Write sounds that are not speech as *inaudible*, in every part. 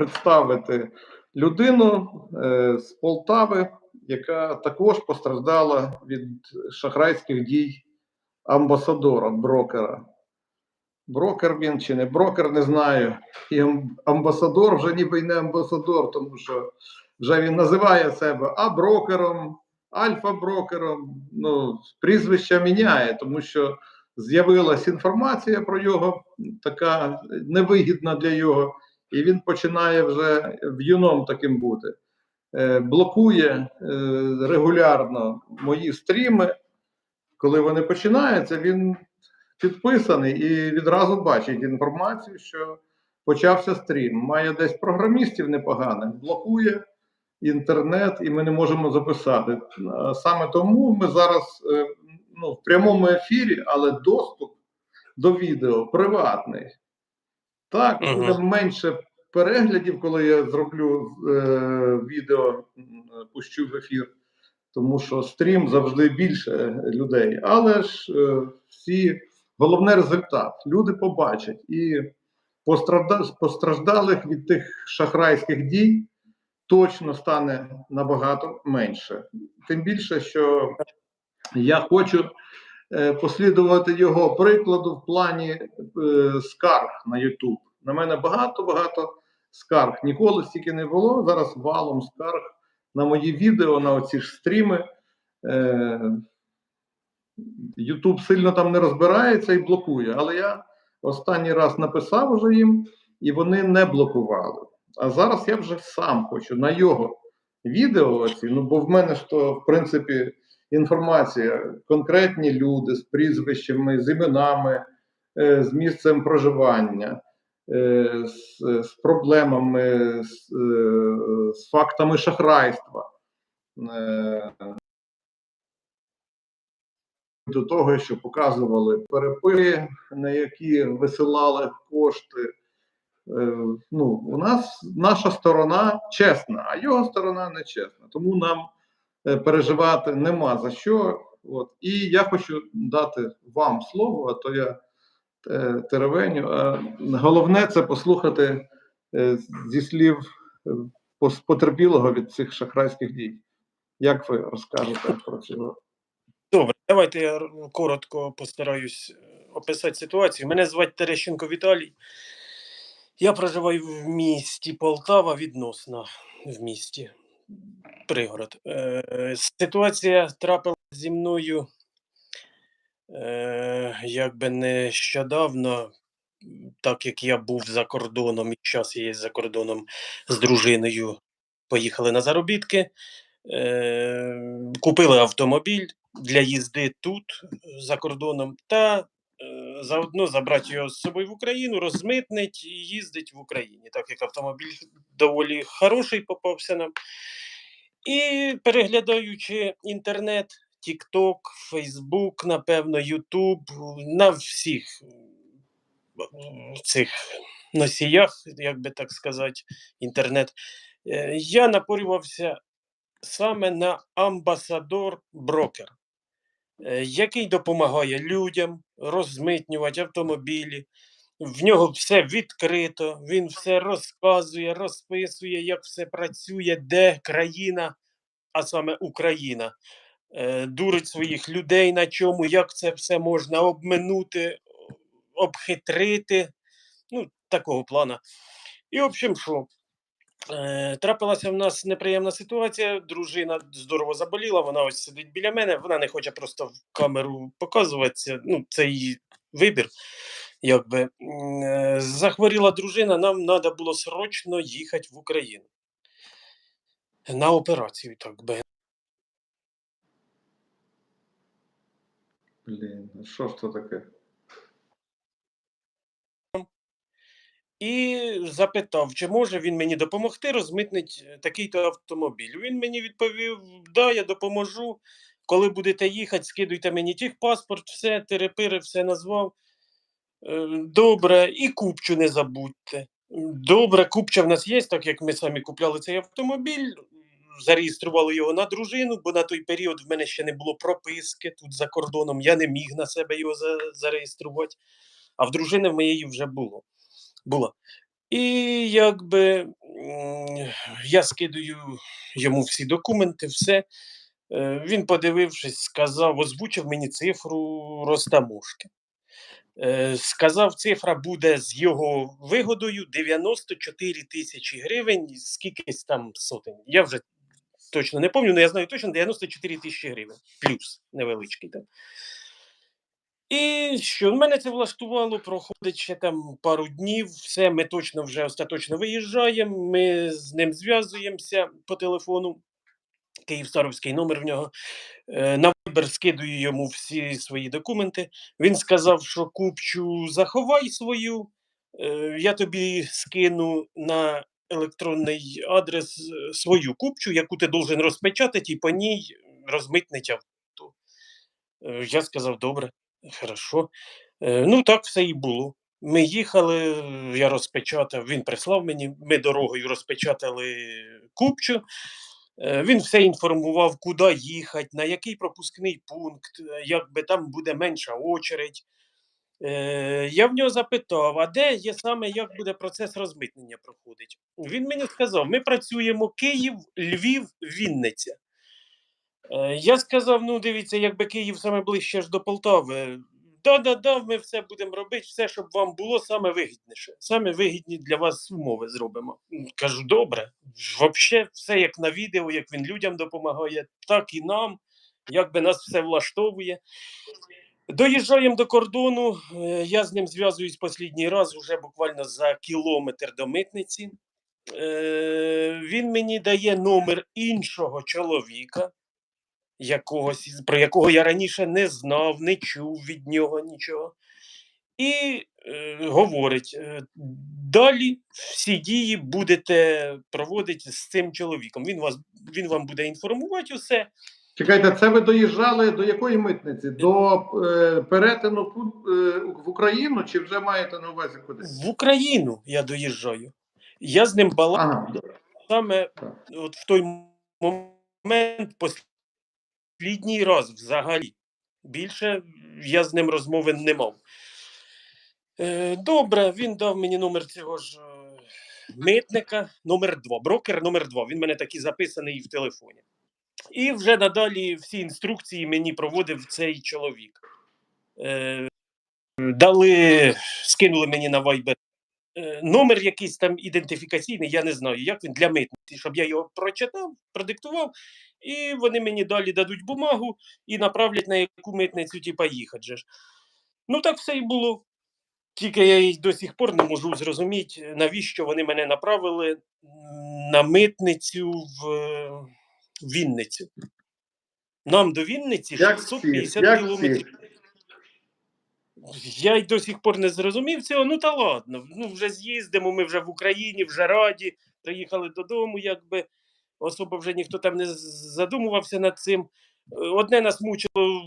представити людину е, з Полтави, яка також постраждала від шахрайських дій амбасадора, брокера. Брокер він чи не брокер, не знаю. І амбасадор вже ніби й не амбасадор, тому що вже він називає себе а брокером, альфа-брокером. Ну, прізвище міняє, тому що з'явилась інформація про його, така невигідна для його, і він починає вже в'юном таким бути. Е, блокує е, регулярно мої стріми. Коли вони починаються, він підписаний і відразу бачить інформацію, що почався стрім. Має десь програмістів непоганих, блокує інтернет, і ми не можемо записати. Саме тому ми зараз е, ну, в прямому ефірі, але доступ до відео приватний. Так, буде менше переглядів, коли я зроблю е, відео, пущу в ефір, тому що стрім завжди більше людей. Але ж е, всі головне результат. Люди побачать і постражда- постраждалих від тих шахрайських дій точно стане набагато менше. Тим більше, що я хочу послідувати його прикладу в плані е, скарг на YouTube. На мене багато-багато скарг. Ніколи стільки не було. Зараз валом скарг на мої відео, на оці ж стріми. Е, YouTube сильно там не розбирається і блокує. Але я останній раз написав уже їм, і вони не блокували. А зараз я вже сам хочу на його відео. Оці, ну бо в мене ж то, в принципі, інформація, конкретні люди з прізвищами, з іменами, е, з місцем проживання, е, з, з проблемами, з, е, з фактами шахрайства. До того, що показували перепи, на які висилали кошти. Ну, у нас наша сторона чесна, а його сторона не чесна. Тому нам переживати нема за що. От. І я хочу дати вам слово, а то я е, теревеню. Головне це послухати е, зі слів е, потерпілого від цих шахрайських дій. Як ви розкажете про цього? Добре, давайте я коротко постараюсь е, описати ситуацію. Мене звати Терещенко Віталій. Я проживаю в місті Полтава відносно в місті пригород. Е, Ситуація трапилася зі мною е, якби нещодавно, так як я був за кордоном і зараз є за кордоном з дружиною. Поїхали на заробітки, е, купили автомобіль для їзди тут, за кордоном, та заодно забрати його з собою в Україну, розмитнить і їздить в Україні, так як автомобіль доволі хороший попався нам. І переглядаючи інтернет, TikTok, Facebook, напевно, YouTube, на всіх цих носіях, як би так сказати, інтернет, е, я напорювався саме на амбасадор-брокер, який допомагає людям розмитнювати автомобілі. В нього все відкрито, він все розказує, розписує, як все працює, де країна, а саме Україна, е, дурить своїх людей на чому, як це все можна обминути, обхитрити. Ну, такого плана. І, в общем, що? Е, трапилася в нас неприємна ситуація. Дружина здорово заболіла, вона ось сидить біля мене, вона не хоче просто в камеру показуватися. Ну, це її вибір. Якби. Е, Захворіла дружина, нам треба було срочно їхати в Україну. На операцію, так би. Блін, що ж це таке? І запитав, чи може він мені допомогти розмитнити такий-то автомобіль. Він мені відповів: да, я допоможу. Коли будете їхати, скидуйте мені техпаспорт, все, терепири, все назвав. Е, Добре, і купчу не забудьте. Добре, купча в нас є, так як ми самі купляли цей автомобіль, зареєстрували його на дружину, бо на той період в мене ще не було прописки тут за кордоном, я не міг на себе його зареєструвати, а в дружини в моєї вже було. Була. І якби Я скидаю йому всі документи, все. Е, Він, подивившись, сказав, озвучив мені цифру розтаможки. Е, Сказав, цифра буде з його вигодою 94 тисячі гривень, і скількись там сотень. Я вже точно не пам'ятаю, але я знаю точно 94 тисячі гривень. Плюс невеличкий. Так. І що мене це влаштувало, проходить ще там пару днів, все, ми точно вже остаточно виїжджаємо, ми з ним зв'язуємося по телефону. Київ-Старовський номер в нього. Е, На вибір скидую йому всі свої документи. Він сказав, що купчу заховай свою, е, я тобі скину на електронний адрес е, свою купчу, яку ти должен розпечатати, і по ній розмитнить авто. Я сказав, добре, хорошо. Е, Ну, так все і було. Ми їхали, я розпечатав, він прислав мені, ми дорогою розпечатали купчу. Е, Він все інформував, куди їхати, на який пропускний пункт, е, як би там буде менша очередь. Е, Я в нього запитав, а де є саме, як буде процес розмитнення проходить. Він мені сказав: ми працюємо Київ, Львів, Вінниця. Е, Я сказав: ну, дивіться, якби Київ саме ближче ж до Полтави. Да-да-да, ми все будемо робити, все, щоб вам було саме вигідніше. Саме вигідні для вас умови зробимо. Кажу, добре. Взагалі, все як на відео, як він людям допомагає, так і нам, як би нас все влаштовує. Доїжджаємо до кордону. е, Я з ним зв'язуюсь останній раз, вже буквально за кілометр до митниці. Е, Він мені дає номер іншого чоловіка, якогось, про якого я раніше не знав, не чув від нього нічого. І е, говорить: е, далі всі дії будете проводити з цим чоловіком. Він, вас, він вам буде інформувати усе. Чекайте, це ви доїжджали до якої митниці? До е, перетину е, в Україну чи вже маєте на увазі кудись? В Україну я доїжджаю. Я з ним балакав Ага, саме так. от в той момент, послідній раз взагалі. Більше я з ним розмови не мав. Е, добре, він дав мені номер цього ж е, митника, номер 2, брокер номер 2. Він мене такий записаний в телефоні. І вже надалі всі інструкції мені проводив цей чоловік. Е, дали, скинули мені на Viber номер якийсь там ідентифікаційний, я не знаю, як він для митниці, щоб я його прочитав, продиктував, і вони мені далі дадуть бумагу і направлять на яку митницю, типа, їхати же ж. Ну так все і було. Тільки я й до сих пор не можу зрозуміти, навіщо вони мене направили на митницю в Вінницю. Нам до Вінниці 650 кілометрів. Я й до сих пор не зрозумів цього. Ну та ладно. Ну вже з'їздимо, ми вже в Україні, вже раді. Приїхали додому, якби особо вже ніхто там не задумувався над цим. Одне нас мучило,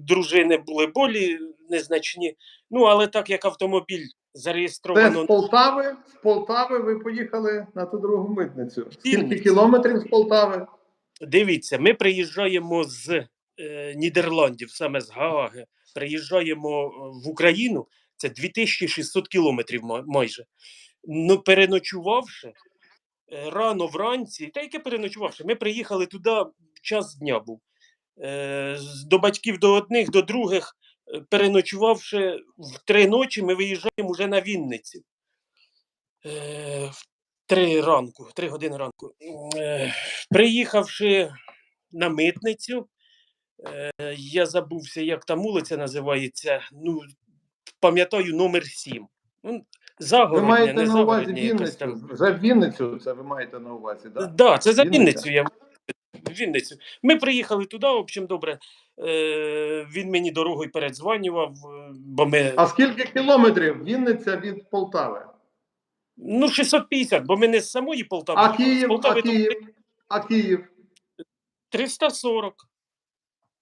дружини були болі незначні. Ну, але так як автомобіль Це з Полтави. З Полтави ви поїхали на ту другу митницю. Скільки кілометрів з Полтави? Дивіться, ми приїжджаємо з е, Нідерландів, саме з Гааги, приїжджаємо е, в Україну, це 2600 кілометрів майже. Ну, переночувавши рано вранці, та яке переночувавши, ми приїхали туди, час дня був. Е, до батьків до одних, до других, е, переночувавши в три ночі, ми виїжджаємо вже на Вінницю. Е, в три ранку, три години ранку. Е, приїхавши на митницю, е, я забувся, як там вулиця називається. Ну, пам'ятаю номер 7. Ну, Ви маєте не на увазі Вінницю. там. Вже Вінницю це ви маєте на увазі, Так, так? да, це за Вінниця. Вінницю я Вінницю. Ми приїхали туди, в общем, добре. Е, він мені дорогою передзванював, е, бо ми. А скільки кілометрів Вінниця від Полтави? Ну, 650, бо ми не з самої Полтави. А з Київ, а Полтави до Київ, а Київ. 340.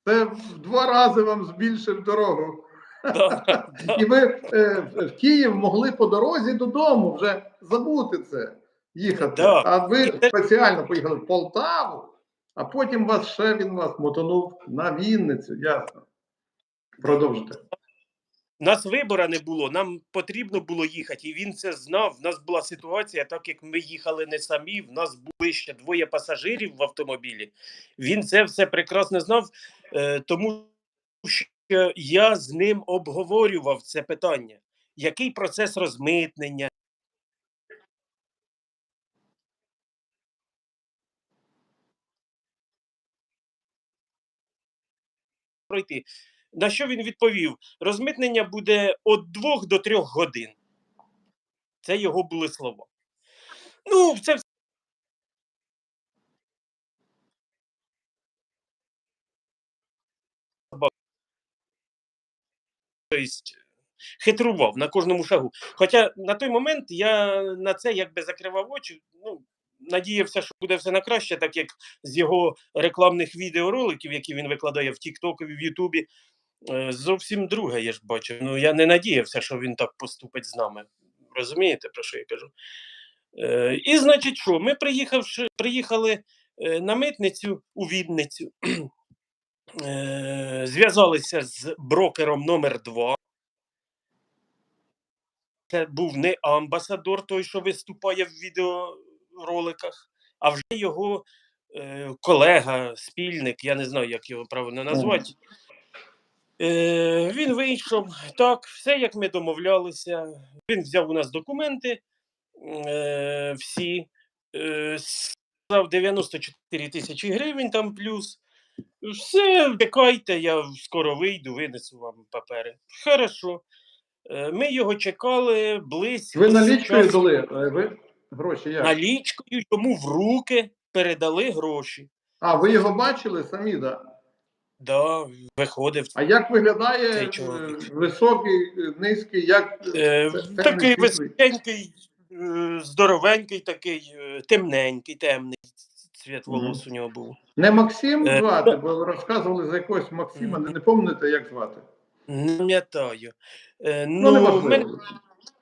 Це в два рази вам збільшив дорогу. *laughs* І ви е, в Київ могли по дорозі додому вже забути це, їхати. А ви спеціально поїхали в Полтаву, а потім вас ще він вас мотонув на Вінницю. Ясно. Продовжуйте. Нас вибора не було, нам потрібно було їхати, і він це знав. У нас була ситуація, так як ми їхали не самі, в нас були ще двоє пасажирів в автомобілі. Він це все прекрасно знав, е, тому що я з ним обговорював це питання. Який процес розмитнення? Пройти. На що він відповів? Розмитнення буде від 2 до 3 годин. Це його були слова. Ну, це все тобто, хитрував на кожному шагу. Хоча на той момент я на це якби закривав очі. Ну, надіявся, що буде все на краще, так як з його рекламних відеороликів, які він викладає в Тіктоку, в Ютубі, е, зовсім друге я ж бачив. Ну, я не надіявся, що він так поступить з нами. Розумієте, про що я кажу? Е, і значить, що? Ми приїхавши, приїхали е, на митницю у Вінницю, е, зв'язалися з брокером номер 2 Це був не амбасадор, той, що виступає в відеороликах, а вже його е, колега, спільник, я не знаю, як його правильно назвати. Е, він вийшов так, все як ми домовлялися. Він взяв у нас документи е, всі, е, сказав 94 тисячі гривень там плюс. Все, чекайте, я скоро вийду, винесу вам папери. Хорошо. Е, Ми його чекали близько. Ви налічкою часу. дали е, ви гроші як? налічкою йому в руки передали гроші. А, ви його бачили самі, так? Да? Да, виходив. А як виглядає е, високий, е, низький, як Е, це- це такий не світлий? високенький, е, здоровенький, такий, е, темненький, темний цвіт волос у нього був. Не Максим Е, звати, ну- бо розказували за якогось Максима, не, не пам'ятаєте, як звати. Не пам'ятаю. Е, Ну, ну, в мене, в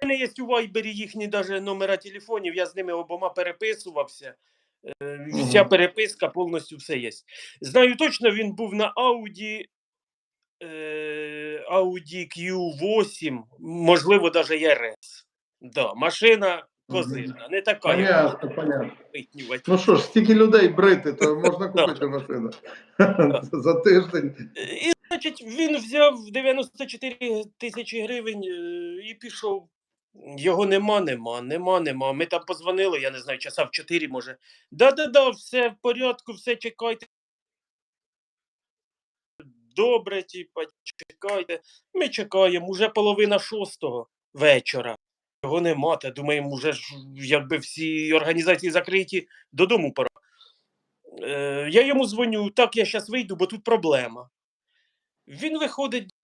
мене є у Вайбері їхні даже номера телефонів, я з ними обома переписувався. Е, Вся Мгм. переписка, повністю все є. Знаю точно, він був на Audi, е, Audi Q8, можливо, навіть RS. Да, машина козирна, не така, як Понятно, понятно. витнювати. Ну що ж, стільки людей брити, то *laughs* можна купити машину. *laughs* За тиждень. І, значить, він взяв 94 тисячі гривень е, і пішов. Його нема, нема, нема, нема. Ми там позвонили, я не знаю, часа в 4 може. Да-да-да, все в порядку, все чекайте. Добре, типа, чекайте. Ми чекаємо, уже половина шостого вечора. Його нема, та думаємо, уже ж якби всі організації закриті, додому пора. Е, я йому дзвоню, так, я зараз вийду, бо тут проблема. Він виходить.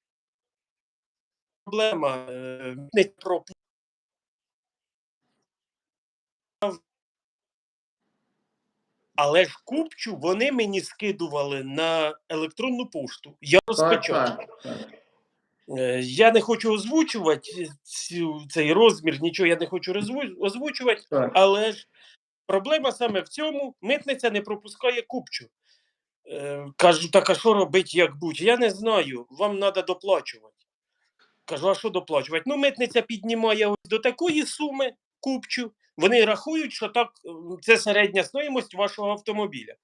Проблема е, не про але ж купчу вони мені скидували на електронну пошту. Я Так, розпочав. Е, Я не хочу озвучувати цей розмір, нічого я не хочу озвучувати, так. але ж проблема саме в цьому: митниця не пропускає купчу. Е, кажу, так а що робити, як будь? Я не знаю, вам треба доплачувати. Кажу, а що доплачувати? Ну, митниця піднімає ось до такої суми купчу. Вони рахують, що так це середня стоїмость вашого автомобіля.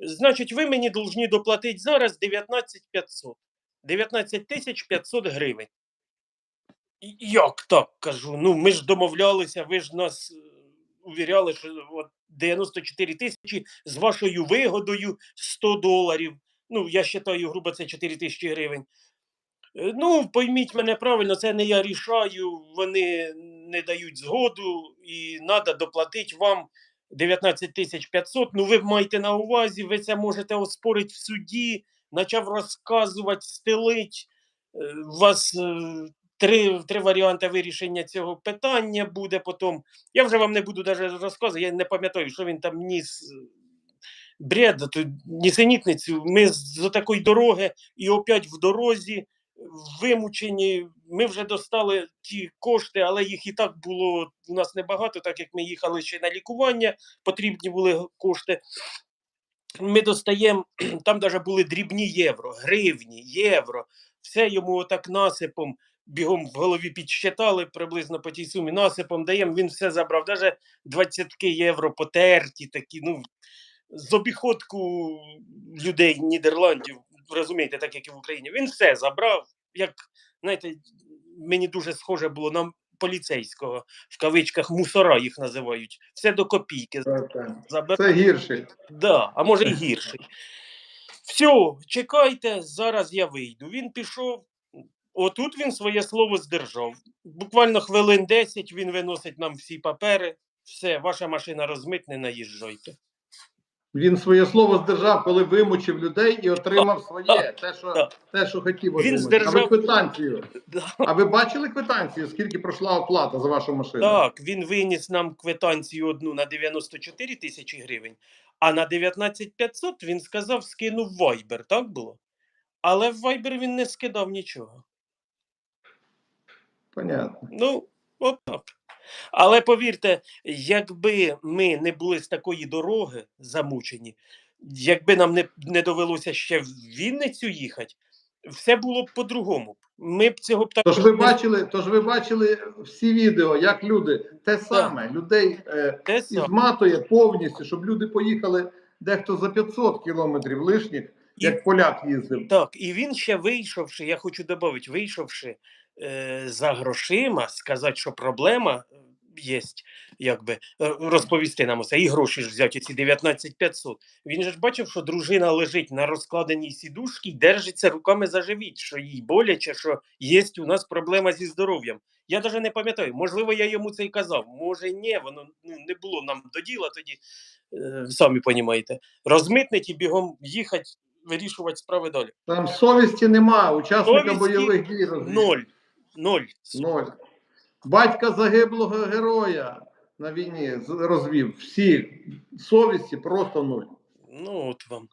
Значить, ви мені повинні доплатити зараз 19 500. 19 тисяч 500 гривень. Як так кажу? Ну, ми ж домовлялися, ви ж нас е, увіряли, що от 94 тисячі з вашою вигодою 100 доларів. Ну, я вважаю, грубо, це 4 тисячі гривень. Е, Ну, пойміть мене правильно, це не я рішаю, вони не дають згоду і треба доплатити вам 19 тисяч 500. Ну, ви маєте на увазі, ви це можете оспорити в суді, почав розказувати, стелить. Е, У вас е, три, три варіанти вирішення цього питання буде потім. Я вже вам не буду навіть розказувати, я не пам'ятаю, що він там ніс. е, Бред, нісенітницю. Ми з такої дороги і опять в дорозі вимучені. Ми вже достали ті кошти, але їх і так було у нас небагато, так як ми їхали ще на лікування, потрібні були кошти. Ми достаємо, *clears throat* там навіть були дрібні євро, гривні, євро. Все йому отак насипом бігом в голові підсчитали приблизно по тій сумі, насипом даємо, він все забрав. Навіть 20 євро потерті такі, ну, з обіходку людей Нідерландів, розумієте, так як і в Україні. Він все забрав. Як, знаєте, мені дуже схоже було на поліцейського, в кавичках мусора їх називають. Все до копійки так. Це гірше. Да, а може і гірший. Все, чекайте, зараз я вийду. Він пішов. Отут він своє слово здержав. Буквально хвилин 10 він виносить нам всі папери. Все, ваша машина розмитнена, їжджайте. Він своє слово здержав, коли вимучив людей і отримав своє, те, що, те, що хотів Він отримати. А ви квитанцію. А ви бачили квитанцію, скільки пройшла оплата за вашу машину? Так, він виніс нам квитанцію одну на 94 тисячі гривень, а на 19 500 він сказав, скинув Viber, так було? Але в Viber він не скидав нічого. Понятно. Ну, от так. Але повірте, якби ми не були з такої дороги замучені, якби нам не, не довелося ще в Вінницю їхати, все було б по-другому. Ми б цього б так Тож ви бачили, тож ви бачили всі відео, як люди те саме, людей е, те саме. ізматує повністю, щоб люди поїхали дехто за 500 кілометрів лишніх, як поляк їздив. Так, і він ще вийшовши, я хочу додати, вийшовши за грошима, сказати, що проблема є, якби е, розповісти нам усе, і гроші ж взяті, ці 19 500. Він же ж бачив, що дружина лежить на розкладеній сідушці і держиться руками за живіт, що їй боляче, що є у нас проблема зі здоров'ям. Я навіть не пам'ятаю, можливо, я йому це й казав. Може, ні, воно ну, не було нам до діла тоді, е, самі розумієте. Розмитнить і бігом їхати, вирішувати справи далі. Там совісті нема, учасника Совісті бойових дій. Ноль. Ноль. Ноль. Батька загиблого героя на війні розвів. Всі совісті просто нуль. Ну, от вам.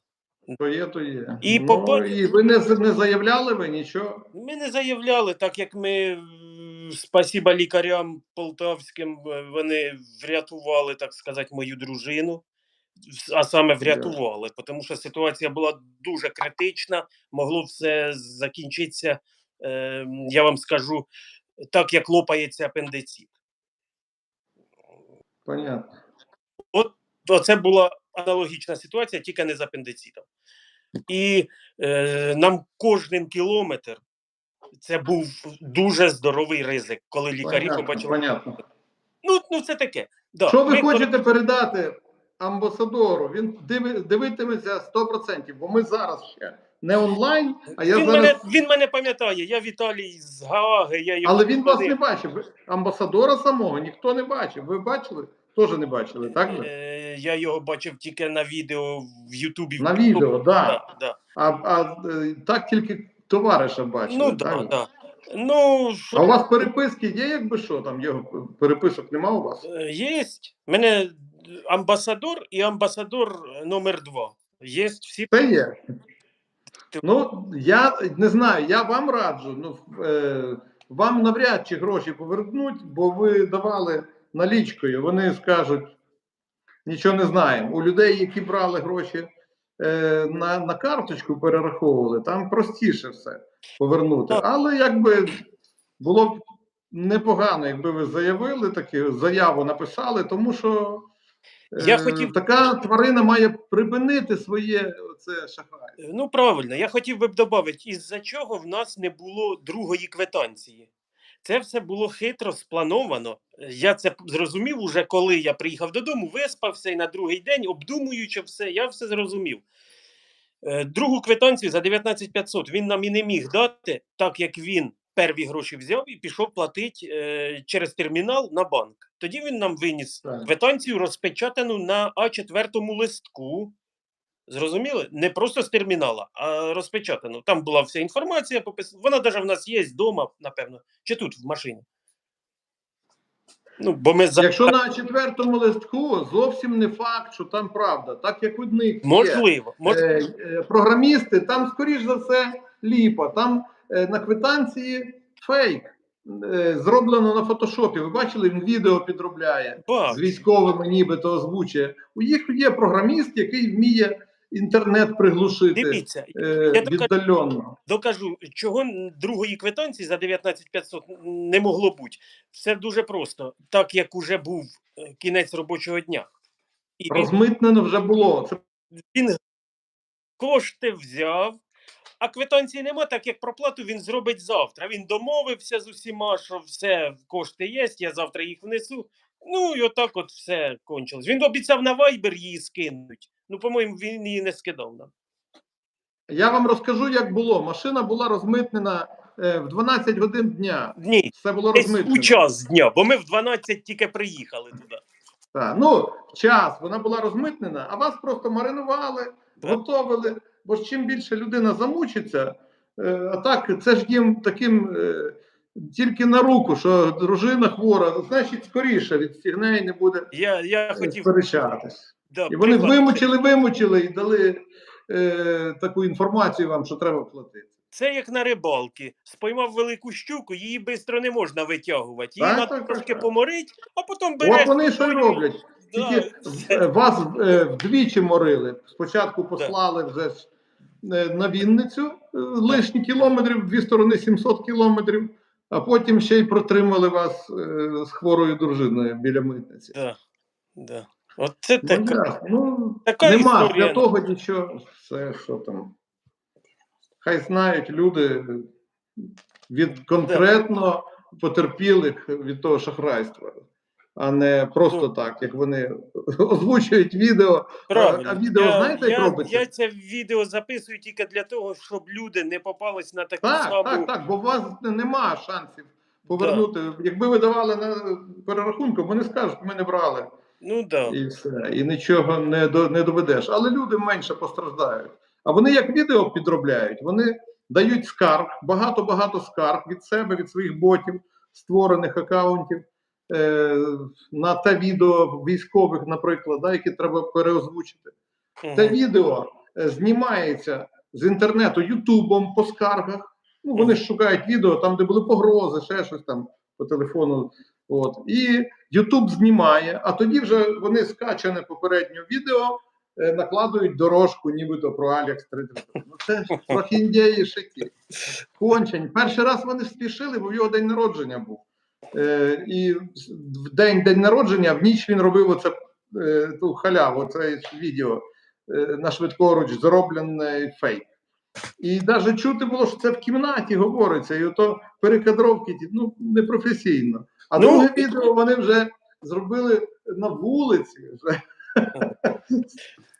То є, то є. І ну, попа- і ви не, не заявляли ви нічого? Ми не заявляли, так як ми, спасіба лікарям полтавським, вони врятували, так сказати, мою дружину. А саме врятували, тому що ситуація була дуже критична, могло все закінчитися, е, я вам скажу, так як лопається апендицит. Понятно. то це була аналогічна ситуація, тільки не з апендицитом. І е, нам кожен кілометр це був дуже здоровий ризик, коли лікарі понятно, побачили. понятно. Ну, ну це таке. Да. Що ви ми- хочете передати амбасадору? Він диви, дивитиметься 100%, бо ми зараз ще не онлайн, а я він, зараз. мене, він мене пам'ятає, я Віталій з Гааги, я його Але він вас не бачив. Амбасадора самого ніхто не бачив. Ви бачили? Теж не бачили, так? Е, я його бачив тільки на відео в Ютубі. На відео, да. Да, да. А, а е, так тільки товариша бачили. Ну, так? да, да. Ну, що... А у вас переписки є, якби що? Там його переписок нема у вас? Є. Мене амбасадор і амбасадор номер два. Є всі. Це є. Ну, я не знаю, я вам раджу. Ну, е, вам навряд чи гроші повернуть, бо ви давали налічкою. Вони скажуть, нічого не знаємо. У людей, які брали гроші е, на, на карточку, перераховували, там простіше все повернути. Але якби було б непогано, якби ви заявили таку заяву написали, тому що. Е, Я хотів- Така тварина має припинити своє це шахрай. Ну, правильно, я хотів би додати, із-за чого в нас не було другої квитанції. Це все було хитро сплановано. Я це зрозумів уже, коли я приїхав додому, виспався і на другий день, обдумуючи все, я все зрозумів. Е, Другу квитанцію за 19 500 він нам і не міг дати, так як він перві гроші взяв і пішов платити е, через термінал на банк. Тоді він нам виніс квитанцію розпечатану на А4 листку. Зрозуміли? Не просто з термінала, а розпечатану. Там була вся інформація, попис... вона навіть в нас є вдома, напевно, чи тут в машині. Ну, бо ми за... Якщо на четвертому листку зовсім не факт, що там правда, так як у них є. Можливо, мож... Е, е, програмісти, там, скоріш за все, ліпа, там на квитанції фейк. Е, зроблено на фотошопі. Ви бачили, він відео підробляє з військовими, нібито озвучує. У їх є програміст, який вміє інтернет приглушити Дивіться, е, я докажу. віддаленно. докажу, чого другої квитанції за 19500 не могло бути. Все дуже просто, так як уже був е, кінець робочого дня. І Розмитнено вже було. Це він кошти взяв, а квитанції нема, так як проплату він зробить завтра. Він домовився з усіма, що все, кошти є, я завтра їх внесу. Ну і отак от все кончилось. Він обіцяв на Viber її скинуть. Ну, по-моєму, він її не скидав нам. Я вам розкажу, як було. Машина була розмитнена е, в 12 годин дня. Ні, Все було десь розмитнено. у час дня, бо ми в 12 тільки приїхали туди. Так. Ну, в час вона була розмитнена, а вас просто маринували, Так. готовили. Бо ж чим більше людина замучиться, е, а так це ж їм таким е, тільки на руку, що дружина хвора, значить скоріше відстігне і не буде Я, я е, хотів сперечатись. да, І вони приклад. вимучили, вимучили і дали е, таку інформацію вам, що треба платити. Це як на рибалки. Споймав велику щуку, її швидко не можна витягувати. Її Так, треба так, трошки так. поморить, а потім береш. От вони що й роблять. Да, Тільки вас е, вдвічі морили. Спочатку послали вже ж, на Вінницю е, лишні кілометрів, дві сторони 700 кілометрів, а потім ще й протримали вас е, з хворою дружиною біля митниці. Да, да. От це Ну, така. ну, така нема історія. для того нічого, все, що там. Хай знають люди від конкретно потерпілих від того шахрайства, а не просто Ну. так, як вони *laughs* озвучують відео. Правильно. А відео я, знаєте, як я, робиться? Я це відео записую тільки для того, щоб люди не попались на таку Так, саму. так, так, бо у вас нема шансів повернути. Якби ви давали на перерахунку, вони скажуть, ми не брали. Ну да. і все, і нічого не, до, не доведеш. Але люди менше постраждають. А вони як відео підробляють, вони дають скарг, багато-багато скарг від себе, від своїх ботів, створених акаунтів на те відео військових, наприклад, да, які треба переозвучити. Те відео е, знімається з інтернету Ютубом по скаргах. Ну, вони ж шукають відео там, де були погрози, ще щось там по телефону. От. І Ютуб знімає, а тоді вже вони скачане попереднє відео е, накладують дорожку, нібито про Алекс 333. Ну це ж прохіндєї шиті. Кончень. Перший раз вони спішили, бо в його день народження був. Е, і в день день народження, в ніч він робив оце е, ту халяву, це відео е, на швидкоруч зроблений фейк. І навіть чути було, що це в кімнаті говориться, і ото перекадровки ті, ну, непрофесійно. А Ну, друге відео вони вже зробили на вулиці. Вже.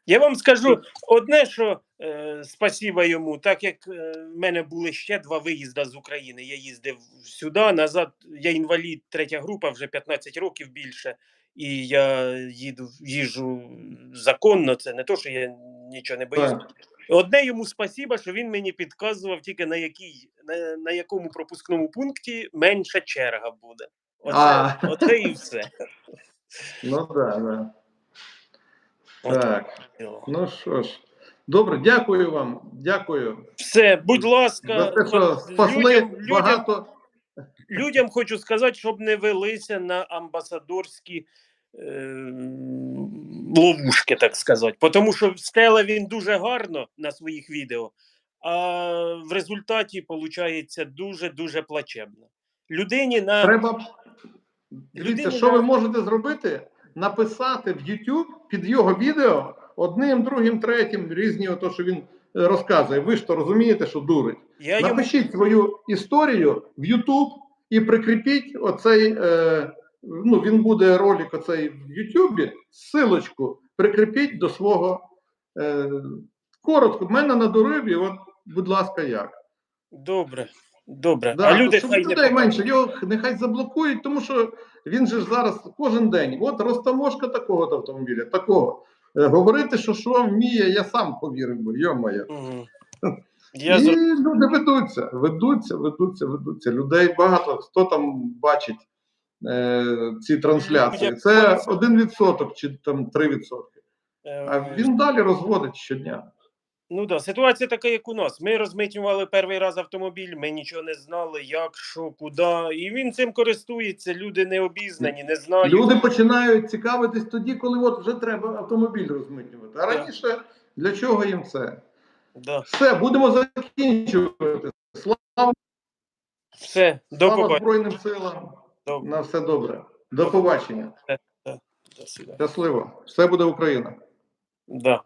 Я вам скажу одне, що е, спасіба йому, так як е, в мене були ще два виїзди з України. Я їздив сюди, назад. Я інвалід, третя група, вже 15 років більше. І я їду, їжджу законно. Це не то, що я нічого не боюсь. Так. Одне йому спасіба, що він мені підказував тільки на якій, на, на якому пропускному пункті менша черга буде. Оце, оце і все. Ну да, да. Так. Ну що ж, добре, дякую вам. Дякую. Все, будь ласка, За те, що спасли людям, багато. людям хочу сказати, щоб не велися на амбасадорські е, ловушки, так сказати. Тому що стела він дуже гарно на своїх відео, а в результаті виходить дуже-дуже плачебно. Людині на Треба. Дивіться, Людині що ви можете зробити? Написати в YouTube під його відео одним, другим, третім, різні, ото, що він е, розказує. Ви ж то розумієте, що дурить. я Напишіть свою історію в YouTube і прикріпіть оцей. Е, ну, він буде ролик оцей в YouTube, силочку прикріпіть до свого. Е, коротко, в мене на дорибі, от, будь ласка, як. добре. Добре. Да, а люди щоб хай людей менше, його нехай заблокують, тому що він же ж зараз кожен день. От розтаможка такого то автомобіля, такого. Е, говорити, що що вміє, я сам повірив би, йо-моє. Угу. Я І люди ведуться, ведуться, ведуться, ведуться. Людей багато. Хто там бачить е, ці трансляції? Це один відсоток чи там три відсотки. Е, А він далі розводить щодня. Ну да, ситуація така, як у нас. Ми розмитнювали перший раз автомобіль, ми нічого не знали, як, що, куди. І він цим користується. Люди не обізнані, не знають. Люди починають цікавитись тоді, коли от вже треба автомобіль розмитнювати. А раніше для чого їм це? Да. Все, будемо закінчувати. Слава, Все, до слава. Збройним силам. До, На все добре. До побачення. до. Щасливо. Все буде Україна. Да.